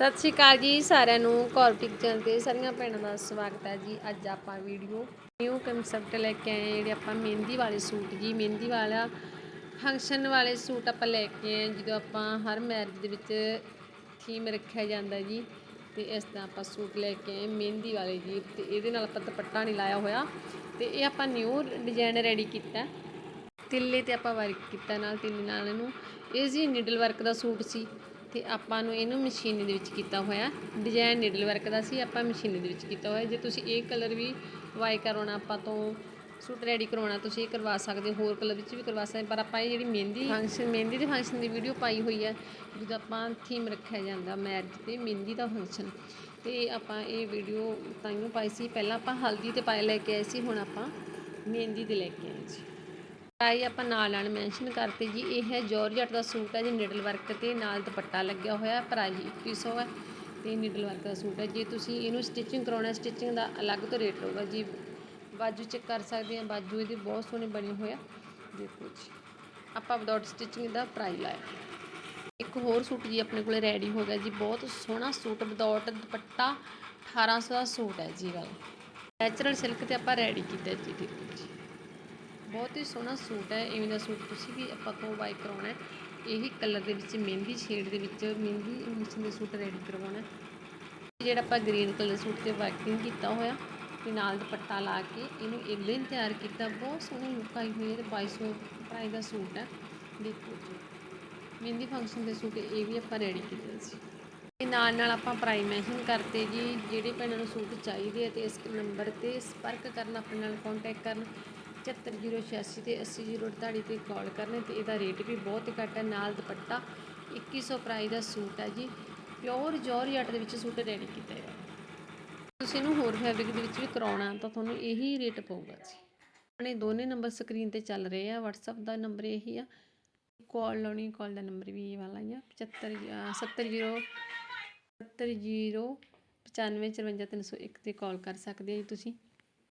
ਸਤਿ ਸ਼੍ਰੀ ਅਕਾਲ ਜੀ ਸਾਰਿਆਂ ਨੂੰ ਕੌਰਪਿਕ ਚੈਨਲ ਤੇ ਸਾਰੀਆਂ ਭੈਣਾਂ ਦਾ ਸਵਾਗਤ ਹੈ ਜੀ ਅੱਜ ਆਪਾਂ ਵੀਡੀਓ ਨਿਊ ਕਨਸੈਪਟ ਲੈ ਕੇ ਆਏ ਜਿਹੜੇ ਆਪਾਂ ਮਹਿੰਦੀ ਵਾਲੇ ਸੂਟ ਜੀ। ਮਹਿੰਦੀ ਵਾਲਾ ਫੰਕਸ਼ਨ ਵਾਲੇ ਸੂਟ ਆਪਾਂ ਲੈ ਕੇ ਆਏ ਜਦੋਂ ਆਪਾਂ ਹਰ ਮੈਰਿਜ ਦੇ ਵਿੱਚ ਥੀਮ ਰੱਖਿਆ ਜਾਂਦਾ ਜੀ, ਤੇ ਇਸ ਤਰ੍ਹਾਂ ਆਪਾਂ ਸੂਟ ਲੈ ਕੇ ਆਏ ਮਹਿੰਦੀ ਵਾਲੇ ਜੀ। ਤੇ ਇਹਦੇ ਨਾਲ ਆਪਾਂ ਦੁਪੱਟਾ ਨਹੀਂ ਲਾਇਆ ਹੋਇਆ, ਤੇ ਇਹ ਆਪਾਂ ਨਿਊ ਡਿਜ਼ਾਈਨ ਰੈਡੀ ਕੀਤਾ। ਤਿੱਲੇ ਤੇ ਆਪਾਂ ਵਰਕ ਕੀਤਾ ਨਾਲ ਤਿੱਲੇ ਨਾਲ। ਇਹਨੂੰ ਇਹ ਜੀ ਨੀਡਲ ਵਰਕ ਦਾ ਸੂਟ ਸੀ। ਤੇ ਆਪਾਂ ਨੂੰ ਇਹਨੂੰ ਮਸ਼ੀਨੀ ਦੇ ਵਿੱਚ ਕੀਤਾ ਹੋਇਆ। ਡਿਜ਼ਾਈਨ ਨੀਡਲ ਵਰਕ ਦਾ ਸੀ, ਆਪਾਂ ਮਸ਼ੀਨੀ ਦੇ ਵਿੱਚ ਕੀਤਾ ਹੋਇਆ। ਜੇ ਤੁਸੀਂ ਇਹ ਕਲਰ ਵੀ ਵਾਈ ਕਰਾਉਣਾ, ਆਪਾਂ ਤੋਂ ਸੂਟ ਰੈਡੀ ਕਰਵਾਉਣਾ ਤੁਸੀਂ ਇਹ ਕਰਵਾ ਸਕਦੇ ਹੋਰ ਕਲਰ ਵਿੱਚ ਵੀ ਕਰਵਾ ਸਕਦੇ ਪਰ ਆਪਾਂ ਇਹ ਜਿਹੜੀ ਮਹਿੰਦੀ ਫੰਕਸ਼ਨ ਮਹਿੰਦੀ ਦੇ ਫੰਕਸ਼ਨ ਦੀ ਵੀਡੀਓ ਪਾਈ ਹੋਈ ਹੈ ਜਦੋਂ ਆਪਾਂ ਥੀਮ ਰੱਖਿਆ ਜਾਂਦਾ ਮੈਰਿਜ ਤੇ, ਮਹਿੰਦੀ ਦਾ ਫੰਕਸ਼ਨ ਤੇ ਆਪਾਂ ਇਹ ਵੀਡੀਓ ਤਾਈਓ ਪਾਈ ਸੀ। ਪਹਿਲਾਂ ਆਪਾਂ ਹਲਦੀ ਤੇ ਪਾਏ ਲੈ ਕੇ ਆਏ ਸੀ, ਹੁਣ ਆਪਾਂ ਮਹਿੰਦੀ ਦੇ ਲੈ ਕੇ ਆਏ ਜੀ। ਪ੍ਰਾਈਸ ਆਪਾਂ ਨਾਲ ਨਾਲ ਮੈਂਸ਼ਨ ਕਰਤੇ ਜੀ, ਇਹ ਹੈ ਜੋਰਜਟ ਦਾ ਸੂਟ ਹੈ ਜੀ ਨਿਡਲ ਵਰਕ ਤੇ ਨਾਲ ਦੁਪੱਟਾ ਲੱਗਿਆ ਹੋਇਆ ਪ੍ਰਾਈਸ 2100 ਹੈ ਤੇ ਨਿਡਲ ਵਰਕ ਦਾ ਸੂਟ ਹੈ ਜੇ। ਤੁਸੀਂ ਇਹਨੂੰ ਸਟਿਚਿੰਗ ਕਰਾਉਣਾ ਸਟਿਚਿੰਗ ਦਾ ਅਲੱਗ ਤੋਂ ਰੇਟ ਹੋਊਗਾ ਜੀ। ਬਾਜੂ ਚੈੱਕ ਕਰ ਸਕਦੇ ਆ ਬਾਜੂ ਇਹਦੇ ਬਹੁਤ ਸੋਹਣੇ ਬਣੇ ਹੋਏ ਆ। ਦੇਖੋ ਜੀ, ਆਪਾਂ ਵਿਦਆਊਟ ਸਟਿਚਿੰਗ ਦਾ ਪ੍ਰਾਈਸ ਲਾਇਆ। ਇੱਕ ਹੋਰ ਸੂਟ ਜੀ ਆਪਣੇ ਕੋਲੇ ਰੈਡੀ ਹੋ ਗਿਆ ਜੀ, ਬਹੁਤ ਸੋਹਣਾ ਸੂਟ ਵਿਦਆਊਟ ਦੁਪੱਟਾ 1800 ਦਾ ਸੂਟ ਹੈ ਜੀ ਵਾਲਾ। ਨੈਚੁਰਲ ਸਿਲਕ ਤੇ ਆਪਾਂ ਰੈਡੀ ਕੀਤਾ ਜੀ, ਦੇਖੋ ਜੀ। ਬਹੁਤ ਹੀ ਸੋਹਣਾ ਸੂਟ ਹੈ, ਇਵੇਂ ਦਾ ਸੂਟ ਤੁਸੀਂ ਵੀ ਆਪਾਂ ਤੋਂ ਬਾਈ ਕਰਾਉਣਾ ਹੈ। ਇਹੀ ਕਲਰ ਦੇ ਵਿੱਚ ਮਹਿੰਦੀ ਸ਼ੇਡ ਦੇ ਵਿੱਚ ਮਹਿੰਦੀ ਮਿਸ਼ਨ ਦੇ ਸੂਟ ਰੈਡੀ ਕਰਵਾਉਣਾ ਹੈ। ਜਿਹੜਾ ਆਪਾਂ ਗ੍ਰੀਨ ਕਲਰ ਸੂਟ ਤੇ ਵਰਕਿੰਗ ਕੀਤਾ ਹੋਇਆ, ਤੇ ਨਾਲ ਦੁਪੱਟਾ ਲਾ ਕੇ ਇਹਨੂੰ ਇਦਾਂ ਹੀ ਤਿਆਰ ਕੀਤਾ। ਬਹੁਤ ਸੋਹਣੀ ਲੁੱਕ ਆਈ ਹੋਈ ਹੈ ਤੇ 2200 ਪ੍ਰਾਈਸ ਦਾ ਸੂਟ ਹੈ। ਦੇਖੋ ਜੀ, ਮਹਿੰਦੀ ਫੰਕਸ਼ਨ ਦੇ ਸੂਟ ਇਹ ਵੀ ਆਪਾਂ ਰੈਡੀ ਕੀਤੇ ਸੀ। ਤੇ ਨਾਲ ਨਾਲ ਆਪਾਂ ਪ੍ਰਾਈਸ ਮੈਂਸ਼ਨ ਕਰਤੇ ਜੀ, ਜਿਹੜੇ ਭੈਣਾਂ ਨੂੰ ਸੂਟ ਚਾਹੀਦੇ ਆ ਤੇ ਇਸ ਨੰਬਰ ਤੇ ਸੰਪਰਕ ਕਰਨ, ਆਪਣੇ ਨਾਲ ਕੰਟੈਕਟ ਕਰਨ। 74086 ਤੇ 80048 ਤੇ ਕਾਲ ਕਰਨੇ ਤੇ ਇਹਦਾ ਰੇਟ ਵੀ ਬਹੁਤ ਘੱਟ ਹੈ। ਨਾਲ ਦੁਪੱਟਾ 2100 ਪ੍ਰਾਈਸ ਦਾ ਸੂਟ ਹੈ ਜੀ। ਪਿਓਰ ਜੋਰਜਟ ਦੇ ਵਿੱਚ ਸੂਟ ਰੈਡੀ ਕੀਤਾ ਹੈ ਤੁਸੀਂ ਇਹਨੂੰ ਹੋਰ ਫੈਬਰਿਕ ਦੇ ਵਿੱਚ ਵੀ ਕਰਾਉਣਾ ਤਾਂ ਤੁਹਾਨੂੰ ਇਹੀ ਰੇਟ ਪਊਗਾ ਜੀ। ਆਪਣੇ ਦੋਨੇ ਨੰਬਰ ਸਕਰੀਨ ਤੇ ਚੱਲ ਰਹੇ ਆ। WhatsApp ਦਾ ਨੰਬਰ ਇਹੀ ਆ। ਕਾਲ ਲਾਉਣੀ, ਕਾਲ ਦਾ ਨੰਬਰ ਵੀ ਇਹ ਵਾਲਾ ਹੀ ਆ। 75 700 700 9554 ਤੇ ਕਾਲ ਕਰ ਸਕਦੇ ਆ ਜੀ ਤੁਸੀਂ।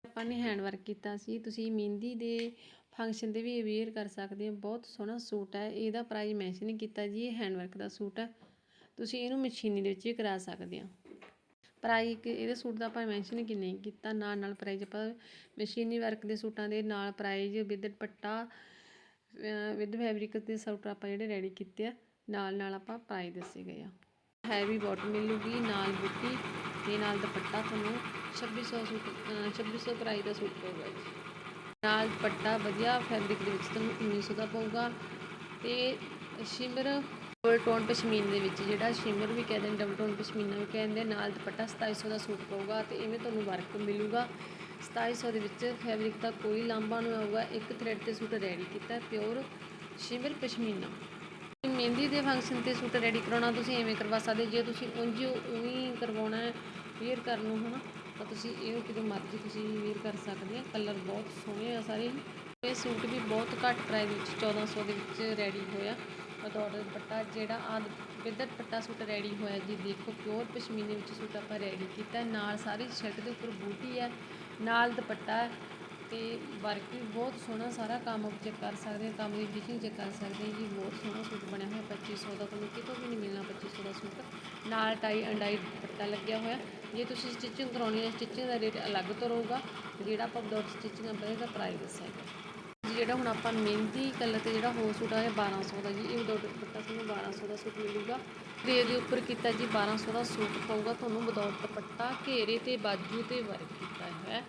ਆਪਾਂ ਨੇ ਹੈਂਡ ਵਰਕ ਕੀਤਾ ਸੀ, ਤੁਸੀਂ ਮਹਿੰਦੀ ਦੇ ਫੰਕਸ਼ਨ ਤੇ ਵੀ ਵੇਅਰ ਕਰ ਸਕਦੇ ਹੋ, ਬਹੁਤ ਸੋਹਣਾ ਸੂਟ ਹੈ, ਇਹਦਾ ਪ੍ਰਾਈਸ ਮੈਂਸ਼ਨ ਕੀਤਾ ਜੀ, ਇਹ ਹੈਂਡ ਵਰਕ ਦਾ ਸੂਟ ਹੈ, ਤੁਸੀਂ ਇਹਨੂੰ ਮਸ਼ੀਨੀ ਦੇ ਵਿੱਚ ਵੀ ਕਰਾ ਸਕਦੇ ਆ ਪ੍ਰਾਈਸ ਇਹਦੇ ਸੂਟ ਦਾ ਆਪਾਂ ਮੈਂਸ਼ਨ ਕਿ ਨਹੀਂ ਕੀਤਾ, ਨਾਲ ਨਾਲ ਪ੍ਰਾਈਸ ਆਪਾਂ ਮਸ਼ੀਨੀ ਵਰਕ ਦੇ ਸੂਟਾਂ ਦੇ ਨਾਲ price with dupatta with fabric ਦੇ ਸੂਟ ਆਪਾਂ ਜਿਹੜੇ ਰੈਡੀ ਕੀਤੇ ਆ, ਨਾਲ ਨਾਲ ਆਪਾਂ ਪ੍ਰਾਈਸ ਦੱਸੇ ਗਏ ਆ। ਹੈਵੀ ਬਾਟਮ ਮਿਲੂਗੀ, ਨਾਲ ਬੁੱਟੀ, ਤੇ ਨਾਲ ਦੁਪੱਟਾ ਤੁਹਾਨੂੰ 2600 ਸੂਟ ਅਹ 2600 ਪ੍ਰਾਈਸ ਦਾ ਸੂਟ ਪਊਗਾ ਜੀ। ਨਾਲ ਦੁਪੱਟਾ ਵਧੀਆ ਫੈਬਰਿਕ ਦੇ ਵਿੱਚ ਤੁਹਾਨੂੰ 1900 ਦਾ ਪਊਗਾ। ਤੇ ਸ਼ਿਮਰ ਡਬਲ ਟੋਨ ਪਸ਼ਮੀਨ ਦੇ ਵਿੱਚ ਜਿਹੜਾ ਸ਼ਿਮਰ ਵੀ ਕਹਿੰਦੇ ਨੇ ਡਬਲ ਟੋਨ ਪਸ਼ਮੀਨਾ ਵੀ ਕਹਿੰਦੇ ਆ, ਨਾਲ ਦੁਪੱਟਾ 2700 ਦਾ ਸੂਟ ਪਊਗਾ ਤੇ ਇਵੇਂ ਤੁਹਾਨੂੰ ਵਰਕ ਮਿਲੂਗਾ। 2700 ਦੇ ਵਿੱਚ ਫੈਬਰਿਕ ਦਾ ਕੋਈ ਲਾਂਭਾ ਨਹੀਂ ਆਊਗਾ ਇੱਕ ਥ੍ਰੈਡ ਤੇ ਸੂਟ ਰੈਡੀ ਕੀਤਾ ਪਿਓਰ ਸ਼ਿਮਰ ਪਸ਼ਮੀਨਾ। ਮਹਿੰਦੀ ਦੇ ਫੰਕਸ਼ਨ ਤੇ ਸੂਟ ਰੈਡੀ ਕਰਾਉਣਾ ਤੁਸੀਂ ਐਵੇਂ ਕਰਵਾ ਸਕਦੇ ਜੇ ਤੁਸੀਂ ਉਂਝ ਉਹੀ ਕਰਵਾਉਣਾ ਹੈ ਵੇਅਰ ਕਰਨ ਨੂੰ ਹਨਾ। ਤਾਂ ਤੁਸੀਂ ਇਹ ਕਿਤੇ ਮਰਜ਼ੀ ਤੁਸੀਂ ਵੇਅਰ ਕਰ ਸਕਦੇ ਆ। ਕਲਰ ਬਹੁਤ ਸੋਹਣੇ ਆ ਸਾਰੇ। ਇਹ ਸੂਟ ਵੀ ਬਹੁਤ ਘੱਟ ਪ੍ਰਾਈਸ ਵਿੱਚ 1400 ਦੇ ਵਿੱਚ ਰੈਡੀ ਹੋਇਆ। ਵਿਦਆਊਟ ਦੁਪੱਟਾ ਜਿਹੜਾ ਆ ਵਿਦ ਦੁਪੱਟਾ ਸੂਟ ਰੈਡੀ ਹੋਇਆ ਜੀ, ਦੇਖੋ ਪਿਓਰ ਪਸ਼ਮੀਨੇ ਵਿੱਚ ਸੂਟ ਆਪਾਂ ਰੈਡੀ ਕੀਤਾ। ਨਾਲ ਸਾਰੀ ਸ਼ਰਟ ਦੇ ਉੱਪਰ ਬੂਟੀ ਹੈ ਨਾਲ ਦੁਪੱਟਾ ਅਤੇ ਤੇ ਵਰਕ ਵੀ ਬਹੁਤ ਸੋਹਣਾ ਸਾਰਾ ਕੰਮ ਚੈੱਕ ਕਰ ਸਕਦੇ ਹਾਂ ਕੰਮ ਦੀ ਫਿਟਿੰਗ ਚੈੱਕ ਕਰ ਸਕਦੇ ਹਾਂ ਜੀ ਬਹੁਤ ਸੋਹਣਾ ਸੂਟ ਬਣਿਆ ਹੋਇਆ 2500 ਦਾ ਤੁਹਾਨੂੰ ਕਿਤੋਂ ਵੀ ਨਹੀਂ ਮਿਲਣਾ 2500 ਦਾ ਸੂਟ ਨਾਲ ਟਾਈ ਅੰਡਾਈ ਦੁਪੱਟਾ ਲੱਗਿਆ ਹੋਇਆ। ਜੇ ਤੁਸੀਂ ਸਟਿਚਿੰਗ ਕਰਾਉਣੀ ਹੈ ਸਟਿਚਿੰਗ ਦਾ ਰੇਟ ਅਲੱਗ ਤੋਂ ਰਹੂਗਾ। ਜਿਹੜਾ ਆਪਾਂ ਵਿਦਆਊਟ ਸਟਿਚਿੰਗ ਆਪਣਾ ਪ੍ਰਾਈਸ ਦੱਸਿਆ ਜੀ, ਜਿਹੜਾ ਹੁਣ ਆਪਾਂ ਮਹਿੰਦੀ ਕਲਰ ਤੇ ਜਿਹੜਾ ਹੋਰ ਸੂਟ ਆਇਆ ਇਹ 1200 ਦਾ ਜੀ, ਇਹ ਵਿਦਆਊਟ ਦੁਪੱਟਾ ਤੁਹਾਨੂੰ 1200 ਦਾ ਸੂਟ ਮਿਲੂਗਾ। ਤੇ ਇਹਦੇ ਉੱਪਰ ਕੀਤਾ ਜੀ 1200 ਦਾ ਸੂਟ ਪਊਗਾ ਤੁਹਾਨੂੰ ਵਿਦਆਊਟ ਦੁਪੱਟਾ, ਘੇਰੇ ਤੇ ਬਾਜੂ ਤੇ ਵਰਕ ਕੀਤਾ ਹੋਇਆ।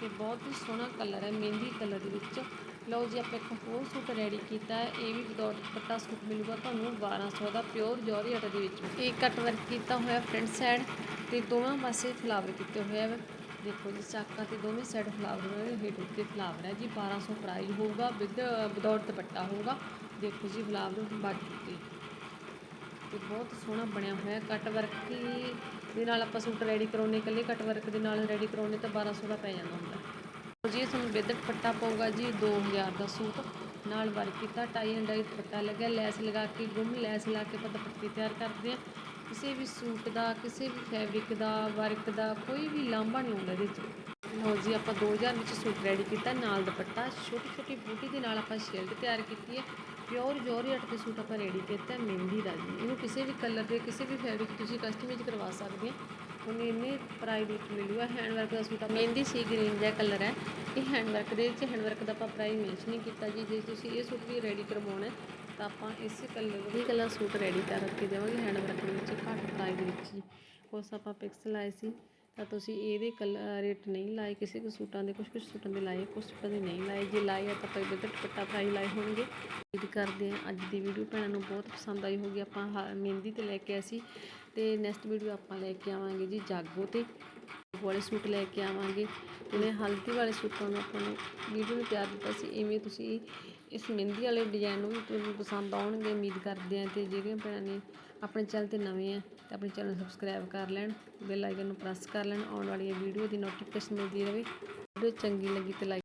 ਤੇ ਬਹੁਤ ਹੀ ਸੋਹਣਾ ਕਲਰ ਹੈ, ਮਹਿੰਦੀ ਕਲਰ ਦੇ ਵਿੱਚ। ਲਓ ਜੀ, ਆਪਾਂ ਇੱਕ ਹੋਰ ਸੂਟ ਰੈਡੀ ਕੀਤਾ ਹੈ। ਇਹ ਵੀ ਵਿਦਆਊਟ ਦੁਪੱਟਾ ਸੂਟ ਮਿਲੂਗਾ ਤੁਹਾਨੂੰ 1200 ਦਾ ਪਿਓਰ ਜੋਰਜਟ ਦੇ ਵਿੱਚ। ਇਹ ਕੱਟ ਵਰਕ ਕੀਤਾ ਹੋਇਆ ਫਰੰਟ ਸਾਈਡ ਤੇ ਦੋਵਾਂ ਪਾਸੇ ਫਲਾਵਰ ਕੀਤੇ ਹੋਏ ਆ। ਦੇਖੋ ਜੀ, ਚਾਕਾਂ ਤੇ ਦੋਵੇਂ ਸਾਈਡ ਫਲਾਵਰ ਹੋਏ ਹੇਠ ਉੱਤੇ ਫਲਾਵਰ ਹੈ ਜੀ। 1200 ਪ੍ਰਾਈਸ ਹੋਊਗਾ ਵਿਦ ਵਿਦਆਊਟ ਦੁਪੱਟਾ ਹੋਊਗਾ। ਦੇਖੋ ਜੀ ਫਲਾਵਰ ਬਾਜੂ ਤੇ ਤੇ ਬਹੁਤ ਸੋਹਣਾ ਬਣਿਆ ਹੋਇਆ ਕੱਟ ਵਰਕ ਦੇ ਨਾਲ ਆਪਾਂ ਸੂਟ ਰੈਡੀ ਕਰਾਉਣੇ ਇਕੱਲੇ ਕੱਟ ਵਰਕ ਦੇ ਨਾਲ ਰੈਡੀ ਕਰਾਉਣੇ ਤਾਂ 1200 ਦਾ ਪੈ ਜਾਂਦਾ ਹੁੰਦਾ। ਜੀ, ਇਹ ਤੁਹਾਨੂੰ ਵਿਦ ਦੁਪੱਟਾ ਪਊਗਾ ਜੀ 2000 ਦਾ ਸੂਟ। ਨਾਲ ਵਰਕ ਕੀਤਾ ਟਾਈ ਐਂਡ ਡਾਈ ਦੁਪੱਟਾ ਲੱਗਿਆ, ਲੈਸ ਲਗਾ ਕੇ, ਗੁੰਮ ਲੈਸ ਲਾ ਕੇ ਆਪਾਂ ਦੁਪੱਟੇ ਤਿਆਰ ਕਰਦੇ ਆ ਕਿਸੇ ਵੀ ਸੂਟ ਦਾ, ਕਿਸੇ ਵੀ ਫੈਬਰਿਕ ਦਾ ਵਰਕ ਦਾ ਕੋਈ ਵੀ ਲਾਂਭਾ ਨਹੀਂ ਆਉਂਦਾ ਇਹਦੇ 'ਚ। ਲਓ ਜੀ, ਆਪਾਂ 2000 ਵਿੱਚ ਸੂਟ ਰੈਡੀ ਕੀਤਾ, ਨਾਲ ਦੁਪੱਟਾ। ਛੋਟੀ ਛੋਟੀ ਬੂਟੀ ਦੇ ਨਾਲ ਆਪਾਂ ਸ਼ੇਲਡ ਤਿਆਰ ਕੀਤੀ ਹੈ। ਪਿਓਰ ਜੋਰਜੱਟ ਦੇ ਸੂਟ ਆਪਾਂ ਰੈਡੀ ਕੀਤਾ, ਮਹਿੰਦੀ ਦਾ ਜੀ। ਇਹਨੂੰ ਕਿਸੇ ਵੀ ਕਲਰ ਦੇ, ਕਿਸੇ ਵੀ ਫੈਬਰਿਕ ਤੁਸੀਂ ਕਸਟਮਾਈਜ਼ ਕਰਵਾ ਸਕਦੇ ਹੋ। ਉਹਨੇ ਇੰਨੇ ਪ੍ਰਾਈਸ ਵਿੱਚ ਮਿਲੂਗਾ ਹੈਂਡ ਵਰਕ ਦਾ ਸੂਟ ਆਪਾਂ ਮਹਿੰਦੀ ਸੀ ਗ੍ਰੀਨ ਜਿਹਾ ਕਲਰ ਹੈ। ਇਹ ਹੈਂਡਵਰਕ ਦੇ ਵਿੱਚ ਹੈਂਡਵਰਕ ਦਾ ਆਪਾਂ ਪ੍ਰਾਈਸ ਮੈਂਸ਼ਨ ਨਹੀਂ ਕੀਤਾ ਜੀ। ਜੇ ਤੁਸੀਂ ਇਹ ਸੂਟ ਵੀ ਰੈਡੀ ਕਰਵਾਉਣਾ ਤਾਂ ਆਪਾਂ ਇਸੇ ਕਲਰ ਇਹ ਕਲਰ ਸੂਟ ਰੈਡੀ ਕਰ ਕੇ ਦੇਵਾਂਗੇ ਹੈਂਡਵਰਕ ਦੇ ਵਿੱਚ, ਘੱਟ ਪ੍ਰਾਈਸ ਵਿੱਚ ਜੀ। ਕੁਛ ਆਪਾਂ ਪਿਕਸਲ ਆਏ ਸੀ। ਤਾਂ ਤੁਸੀਂ ਇਹਦੇ ਕਲਰ ਰੇਟ ਨਹੀਂ ਲਾਏ, ਕਿਸੇ ਕੁ ਸੂਟਾਂ ਦੇ ਕੁਝ ਕੁਝ ਸੂਟਾਂ ਦੇ ਲਾਏ ਕੁਝ ਸੂਟਾਂ ਦੇ ਨਹੀਂ ਲਾਏ। ਜੇ ਲਾਏ ਆ ਤਾਂ ਆਪਾਂ ਇਹਦੇ ਤੇ ਦੁਪੱਟਾ ਪ੍ਰਾਈਸ ਲਾਏ ਹੋਣਗੇ। ਉਮੀਦ ਕਰਦੇ ਹਾਂ ਅੱਜ ਦੀ ਵੀਡੀਓ ਭੈਣਾਂ ਨੂੰ ਬਹੁਤ ਪਸੰਦ ਆਈ ਹੋਗੀ ਆਪਾਂ ਹ- ਮਹਿੰਦੀ ਤੇ ਲੈ ਕੇ ਆਏ ਸੀ ਤੇ ਨੈਕਸਟ ਵੀਡੀਓ ਆਪਾਂ ਲੈ ਕੇ ਆਵਾਂਗੇ ਜੀ ਜਾਗੋ ਤੇ। ਵਾਲੇ ਸੂਟ ਲੈ ਕੇ ਆਵਾਂਗੇ। ਉਹਨੇ ਹਲਦੀ ਵਾਲੇ ਸੂਟਾਂ ਨੂੰ ਆਪਾਂ ਨੂੰ ਵੀਡੀਓ ਨੂੰ ਪਿਆਰ ਦਿੱਤਾ ਸੀ, ਇਵੇਂ ਤੁਸੀਂ ਇਸ ਮਹਿੰਦੀ ਵਾਲੇ ਡਿਜ਼ਾਈਨ ਨੂੰ ਵੀ ਤੁਹਾਨੂੰ ਪਸੰਦ ਆਉਣਗੇ, ਉਮੀਦ ਕਰਦੇ ਹਾਂ ਤੇ ਜਿਹੜੀਆਂ ਭੈਣਾਂ ਨੇ ਆਪਣੇ ਚੈਨਲ ਤੇ ਨਵੇਂ ਆ ਤੇ ਆਪਣੇ ਚੈਨਲ ਨੂੰ ਸਬਸਕ੍ਰਾਈਬ ਕਰ ਲੈਣ ਬੈਲ ਆਈਕਨ ਨੂੰ ਪ੍ਰੈਸ ਕਰ ਲੈਣ, ਆਉਣ ਵਾਲੀਆਂ ਵੀਡੀਓ ਦੀ ਨੋਟੀਫਿਕੇਸ਼ਨ ਮਿਲਦੀ ਰਹੇ। ਵੀਡੀਓ ਚੰਗੀ ਲੱਗੀ ਤੇ ਲਾਈਕ